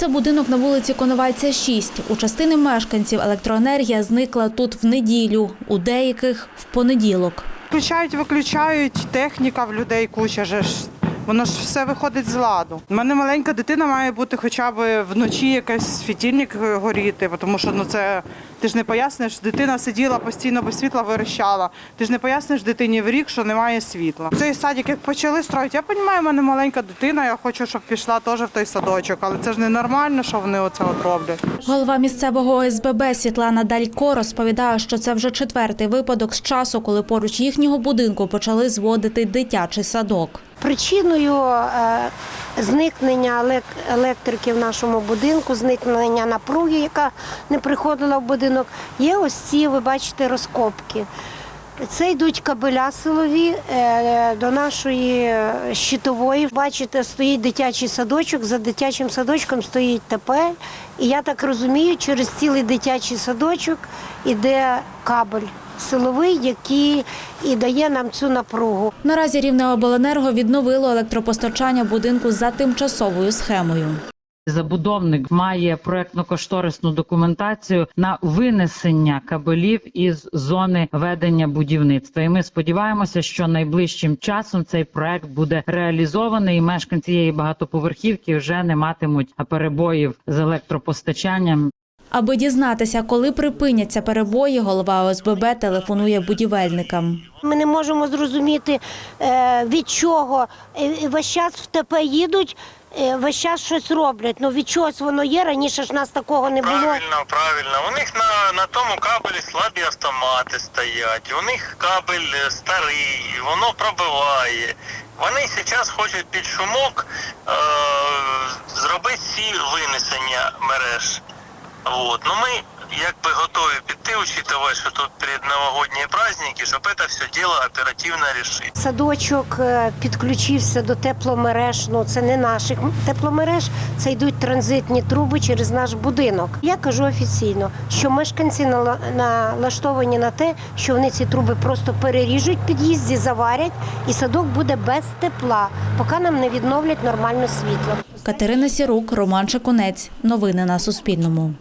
Це будинок на вулиці Коновальця 6. У частини мешканців електроенергія зникла тут в неділю, у деяких в понеділок. Включають, виключають, техніка в людей куча же ж. Воно ж все виходить з ладу. У мене маленька дитина має бути хоча б вночі якийсь світильник горіти, тому що ну це ти ж не поясниш, дитина сиділа постійно без світла, вирощала. Ти ж не поясниш дитині в рік, що немає світла. Цей садик, як почали строїти, я розумію, у мене маленька дитина, я хочу, щоб пішла теж в той садочок, але це ж ненормально, що вони оце от роблять. Голова місцевого ОСББ Світлана Далько розповідає, що це вже четвертий випадок з часу, коли поруч їхнього будинку почали зводити дитячий садок. Причиною е, зникнення електрики в нашому будинку, зникнення напруги, яка не приходила в будинок, є ось ці, ви бачите, розкопки. Це йдуть кабеля силові е, до нашої е, щитової. Бачите, стоїть дитячий садочок, за дитячим садочком стоїть ТП. І я так розумію, через цілий дитячий садочок іде кабель силовий, який і дає нам цю напругу. Наразі Рівне обленерго відновило електропостачання будинку за тимчасовою схемою. Забудовник має проектно-кошторисну документацію на винесення кабелів із зони ведення будівництва. І ми сподіваємося, що найближчим часом цей проект буде реалізований, і мешканці цієї багатоповерхівки вже не матимуть перебоїв з електропостачанням. Аби дізнатися, коли припиняться перебої, голова ОСББ телефонує будівельникам. Ми не можемо зрозуміти, е, від чого Е, весь час в ТП їдуть, весь час щось роблять. Ну від чогось воно є. Раніше ж нас такого не було. Правильно, правильно. У них на, на тому кабелі слабі автомати стоять. У них кабель е, старий, воно пробиває. Вони зараз хочуть під шумок е, зробити всі винесення мереж. Вот. Ну ми якби готові учитывая, що тут передновогодні праздники, щоб це все діло оперативно рішити. Садочок е, підключився до тепломереж. Ну це не наших тепломереж, це йдуть транзитні труби через наш будинок. Я кажу офіційно, що мешканці нала- налаштовані на те, що вони ці труби просто переріжуть, в під'їзді заварять, і садок буде без тепла, поки нам не відновлять нормальне світло. Катерина Сірук, Роман Чекунець. Новини на Суспільному.